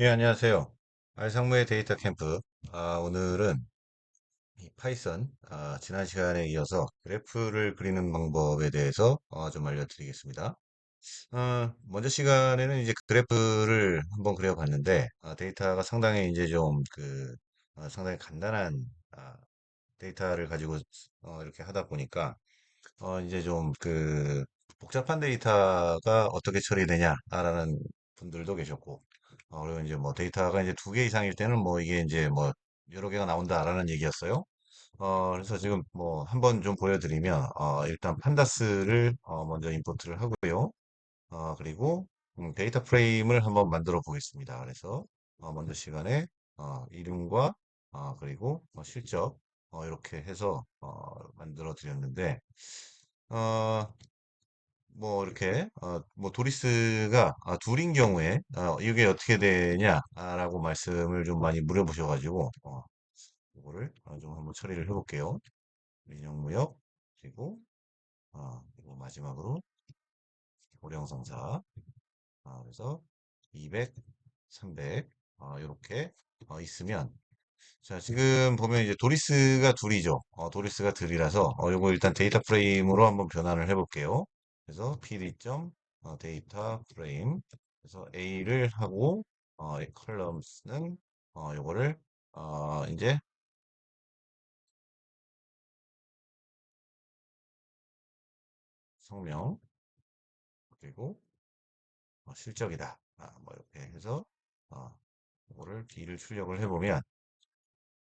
예, 안녕하세요. 알상무의 데이터 캠프. 아, 오늘은 이 파이썬, 아, 지난 시간에 이어서 그래프를 그리는 방법에 대해서 어, 좀 알려드리겠습니다. 어, 먼저 시간에는 이제 그래프를 한번 그려봤는데, 아, 데이터가 상당히 이제 좀 그, 어, 상당히 간단한 아, 데이터를 가지고 어, 이렇게 하다 보니까, 어, 이제 좀 그 복잡한 데이터가 어떻게 처리되냐라는 분들도 계셨고, 어, 그리고 이제 뭐 데이터가 이제 두 개 이상일 때는 뭐 이게 이제 뭐 여러 개가 나온다라는 얘기였어요. 어, 그래서 지금 뭐 한번 좀 보여드리면, 어, 일단 판다스를 어, 먼저 임포트를 하고요. 어, 그리고 음, 데이터 프레임을 한번 만들어 보겠습니다. 그래서 어, 먼저 시간에 어, 이름과 어, 그리고 어, 실적 어, 이렇게 해서 어, 만들어 드렸는데 어, 뭐 이렇게 어, 뭐 도리스가 아, 둘인 경우에 어, 이게 어떻게 되냐라고 말씀을 좀 많이 물어보셔가지고 어, 이거를 어, 좀 한번 처리를 해볼게요. 민영무역 그리고 어, 그리고 마지막으로 고령성사 아, 그래서 200, 300 어, 이렇게 어, 있으면 자 지금 보면 이제 도리스가 둘이죠. 어, 도리스가 둘이라서 어, 요거 일단 데이터 프레임으로 한번 변환을 해볼게요. 그래서 pd. 어, 데이터 프레임 그래서 A를 하고 어, 이 컬럼스는 어, 요거를 어, 이제 성명 그리고 어, 실적이다. 아, 뭐 이렇게 해서 어, 이거를 B를 출력을 해보면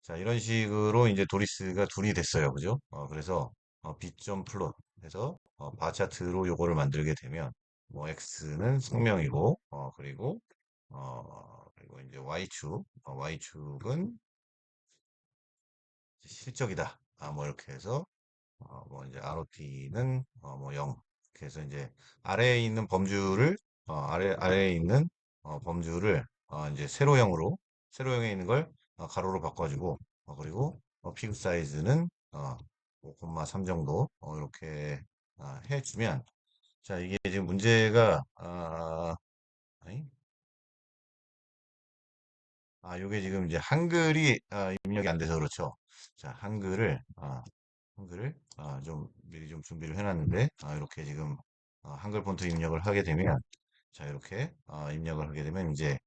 자 이런 식으로 이제 도리스가 둘이 됐어요. 그죠? 어, 그래서 어, B.점 플롯 해서 어, 바 차트로 요거를 만들게 되면 뭐 X는 성명이고 어, 그리고 어, 그리고 이제 Y축 어, Y축은 실적이다. 아, 뭐 이렇게 해서 어, 뭐 이제 ROT는 어, 뭐 0. 그래서 이제 아래에 있는 범주를 어, 아래 아래에 있는 어, 범주를 어, 이제 세로형으로 세로형에 있는 걸 어, 가로로 바꿔주고 어, 그리고 어, 피그 사이즈는 어, 5,3 정도 어, 이렇게 어, 해주면 자 이게 지금 문제가 아, 아 요게 지금 이제 한글이 아, 입력이 안 돼서 그렇죠. 자 한글을 아, 한글을 아, 좀 미리 좀 준비를 해놨는데 아, 이렇게 지금 어, 한글 폰트 입력을 하게 되면 자 이렇게 어, 입력을 하게 되면 이제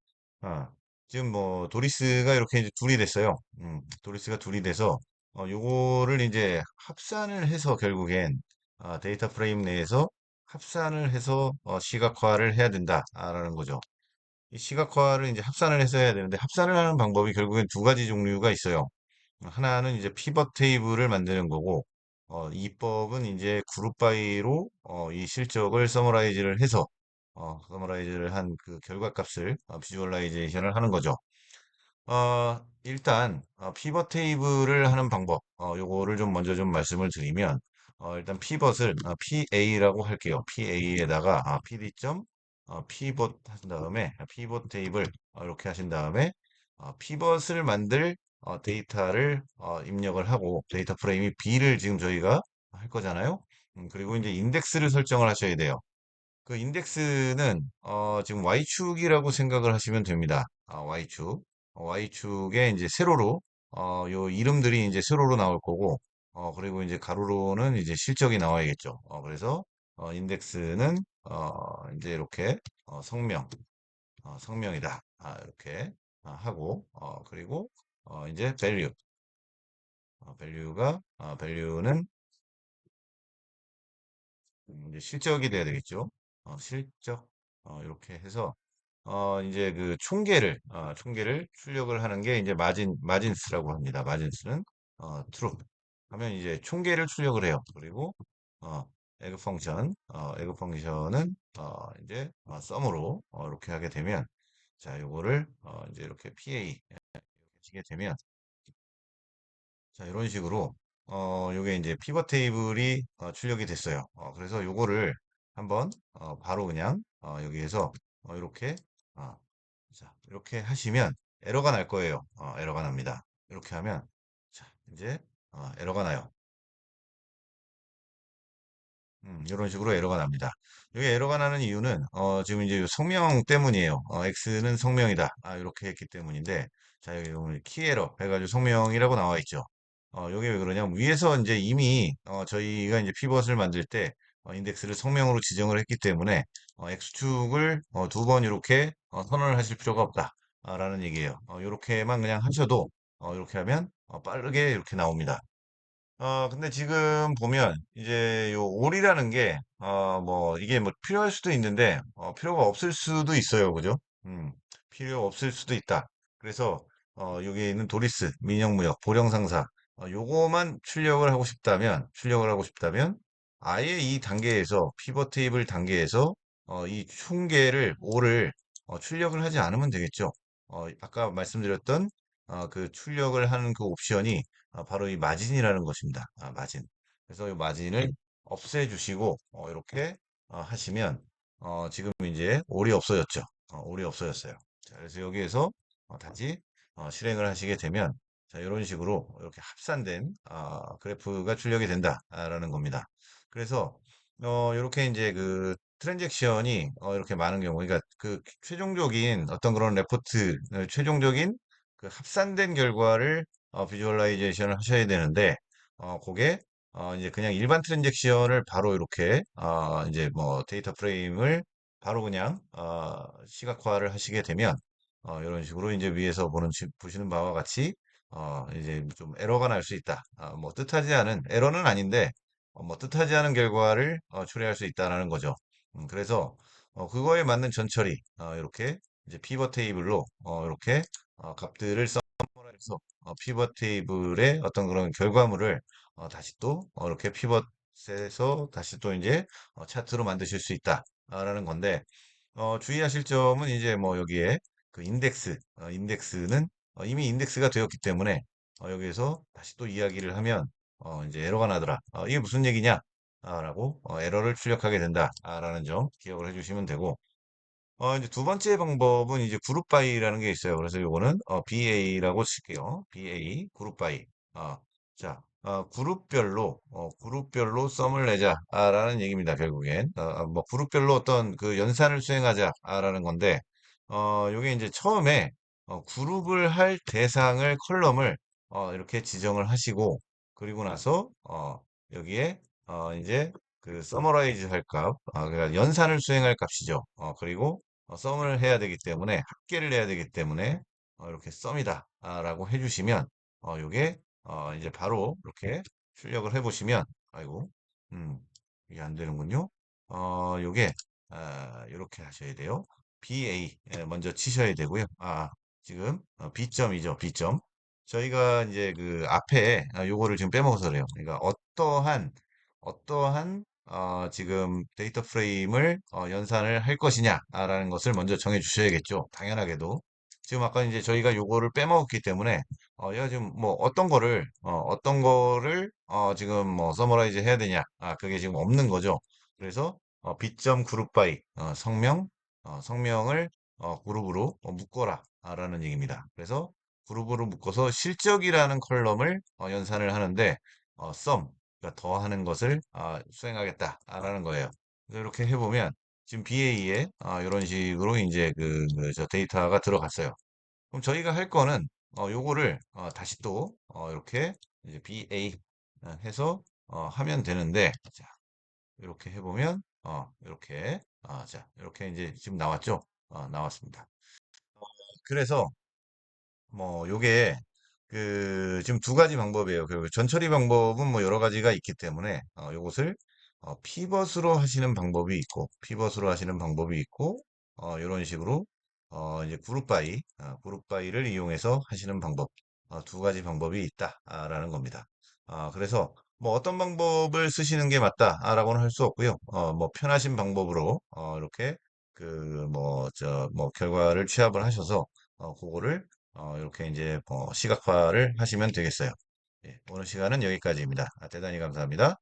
어, 지금 뭐 도리스가 이렇게 이제 둘이 됐어요. 음, 도리스가 둘이 돼서 어, 요거를 이제 합산을 해서 결국엔 어, 데이터 프레임 내에서 합산을 해서 어, 시각화를 해야 된다라는 거죠. 이 시각화를 이제 합산을 해서 해야 되는데 합산을 하는 방법이 결국엔 두 가지 종류가 있어요. 하나는 이제 피벗 테이블을 만드는 거고, 어, 이법은 이제 그룹 바이로 어, 이 실적을 서머라이즈를 해서 어, 서머라이즈를 한 그 결과값을 어, 비주얼라이제이션을 하는 거죠. 어, 일단 어, 피벗 테이블을 하는 방법, 어, 요거를 좀 먼저 좀 말씀을 드리면, 어, 일단 피벗을 어, PA라고 할게요. PA에다가 아, PD. 어, 피벗 하신 다음에 피벗 테이블 어, 이렇게 하신 다음에 어, 피벗을 만들 어, 데이터를 어, 입력을 하고 데이터 프레임이 B를 지금 저희가 할 거잖아요. 음, 그리고 이제 인덱스를 설정을 하셔야 돼요. 그 인덱스는 어, 지금 Y축이라고 생각을 하시면 됩니다. 아, Y축. 어, Y축에 이제 세로로 어, 요 이름들이 이제 세로로 나올 거고 어, 그리고 이제 가로로는 이제 실적이 나와야겠죠. 어, 그래서 어, 인덱스는 어, 이제 이렇게 어, 성명, 어, 성명이다. 아, 이렇게 아, 하고 어, 그리고 어, 이제 value, 어, value가 어, value는 음, 이제 실적이 돼야 되겠죠. 어, 실적 어, 이렇게 해서 어, 이제 그 총계를 어, 총계를 출력을 하는 게 이제 마진 마진스라고 합니다. 마진스는 어, true 하면 이제 총계를 출력을 해요. 그리고 어, 에그 펑션 어, 에그 펑션은 어, 이제 어, 썸으로 어, 이렇게 하게 되면 자, 요거를 어, 이제 이렇게 PA 이렇게 치게 되면 자, 이런 식으로 어, 요게 이제 피벗 테이블이 어, 출력이 됐어요. 어, 그래서 요거를 한번 어, 바로 그냥 어, 여기에서 어, 이렇게 어, 자, 이렇게 하시면 에러가 날 거예요. 어, 에러가 납니다. 이렇게 하면 자, 이제 어, 에러가 나요. 음, 이런 식으로 에러가 납니다. 여기 에러가 나는 이유는 어, 지금 이제 성명 때문이에요. 어, X는 성명이다. 아, 이렇게 했기 때문인데 자, 여기 오늘 키 에러 해가지고 성명이라고 나와 있죠. 어, 여기 왜 그러냐면 위에서 이제 이미 어, 저희가 이제 피벗을 만들 때 어, 인덱스를 성명으로 지정을 했기 때문에 어, X축을 어, 두 번 이렇게 어, 선언을 하실 필요가 없다. 아, 라는 얘기예요. 어, 이렇게만 그냥 하셔도 어, 이렇게 하면 어, 빠르게 이렇게 나옵니다. 어, 근데 지금 보면 이제 요 올이라는 게, 어, 뭐, 이게 뭐 필요할 수도 있는데, 어, 필요가 없을 수도 있어요. 그죠? 음, 필요 없을 수도 있다. 그래서, 어, 여기에 있는 도리스, 민영무역, 보령상사, 어, 요거만 출력을 하고 싶다면, 출력을 하고 싶다면, 아예 이 단계에서, 피벗 테이블 단계에서, 어, 이 총계를, 올을, 어, 출력을 하지 않으면 되겠죠. 어, 아까 말씀드렸던, 어, 그 출력을 하는 그 옵션이 아, 바로 이 마진이라는 것입니다. 아, 마진. 그래서 이 마진을 없애 주시고 어, 이렇게 어, 하시면 어, 지금 이제 올이 없어졌죠. 어, 올이 없어졌어요. 자, 그래서 여기에서 어, 다시 어, 실행을 하시게 되면 자, 이런 식으로 이렇게 합산된 아, 그래프가 출력이 된다라는 겁니다. 그래서 어, 이렇게 이제 그 트랜잭션이 어, 이렇게 많은 경우, 그러니까 그 최종적인 어떤 그런 레포트, 어, 최종적인 그 합산된 결과를 어, 비주얼라이제이션을 하셔야 되는데, 어, 그게, 어, 이제 그냥 일반 트랜잭션을 바로 이렇게, 어, 이제 뭐 데이터 프레임을 바로 그냥, 어, 시각화를 하시게 되면, 어, 이런 식으로 이제 위에서 보는, 지- 보시는 바와 같이, 어, 이제 좀 에러가 날 수 있다. 아, 뭐 뜻하지 않은, 에러는 아닌데, 어, 뭐 뜻하지 않은 결과를 어, 초래할 수 있다라는 거죠. 음, 그래서, 어, 그거에 맞는 전처리, 어, 이렇게, 이제 피벗 테이블로, 어, 이렇게, 어, 값들을 해서 어, 피벗 테이블의 어떤 그런 결과물을 어, 다시 또 어, 이렇게 피벗에서 다시 또 이제 어, 차트로 만드실 수 있다라는 건데 어, 주의하실 점은 이제 뭐 여기에 그 인덱스 어, 인덱스는 어, 이미 인덱스가 되었기 때문에 어, 여기에서 다시 또 이야기를 하면 어, 이제 에러가 나더라. 어, 이게 무슨 얘기냐? 아, 라고 어, 에러를 출력하게 된다라는 점 기억을 해주시면 되고 어, 이제 두 번째 방법은 이제 그룹 바이라는 게 있어요. 그래서 요거는 어, BA라고 칠게요. BA 그룹 바이. 어, 자, 어, 그룹별로 어, 그룹별로 썸을 내자라는 얘기입니다. 결국엔 어, 어, 뭐 그룹별로 어떤 그 연산을 수행하자라는 건데 어, 요게 이제 처음에 어, 그룹을 할 대상을 컬럼을 어, 이렇게 지정을 하시고 그리고 나서 어, 여기에 어, 이제 그 서머라이즈 할 값, 아, 그러니까 연산을 수행할 값이죠. 어, 그리고 어, 썸을 해야 되기 때문에 합계를 해야 되기 때문에 어, 이렇게 썸이다 아, 라고 해주시면 어, 요게 어, 이제 바로 이렇게 출력을 해보시면 아이고 음 이게 안 되는군요. 어, 요게 아, 이렇게 하셔야 돼요. BA 예, 먼저 치셔야 되고요. 아 지금 어, B점이죠. B점. 저희가 이제 그 앞에 아, 요거를 지금 빼먹어서 그래요. 그러니까 어떠한 어떠한 어, 지금 데이터 프레임을 어, 연산을 할 것이냐라는 것을 먼저 정해 주셔야겠죠. 당연하게도. 지금 아까 이제 저희가 요거를 빼먹었기 때문에 어, 얘가 지금 뭐 어떤 거를 어, 떤 거를 어, 지금 뭐 서머라이즈 해야 되냐? 아, 그게 지금 없는 거죠. 그래서 어, 바이 어, 성명 어, 성명을 어, 그룹으로 어, 묶어라 라는 얘기입니다. 그래서 그룹으로 묶어서 실적이라는 컬럼을 어, 연산을 하는데 어, sum 그러니까 더 하는 것을 아, 수행하겠다라는 거예요. 그래서 이렇게 해보면 지금 BA에 아, 이런 식으로 이제 그, 그, 저 데이터가 들어갔어요. 그럼 저희가 할 거는 어, 요거를 어, 다시 또 어, 이렇게 이제 BA 해서 어, 하면 되는데 자, 이렇게 해보면 어, 이렇게 아, 자, 이렇게 이제 지금 나왔죠? 어, 나왔습니다. 그래서 뭐 요게 그 지금 두 가지 방법이에요. 그 전처리 방법은 뭐 여러 가지가 있기 때문에 어, 요것을 어, 피벗으로 하시는 방법이 있고 피벗으로 하시는 방법이 있고 어, 이런 식으로 어, 이제 그룹 바이 어, 그룹 바이를 이용해서 하시는 방법 어, 두 가지 방법이 있다라는 겁니다. 아, 그래서 뭐 어떤 방법을 쓰시는 게 맞다라고는 할 수 없고요. 어, 뭐 편하신 방법으로 어, 이렇게 그 뭐 저뭐 결과를 취합을 하셔서 어, 그거를 어, 이렇게 이제 뭐 시각화를 하시면 되겠어요. 예, 오늘 시간은 여기까지입니다. 아, 대단히 감사합니다.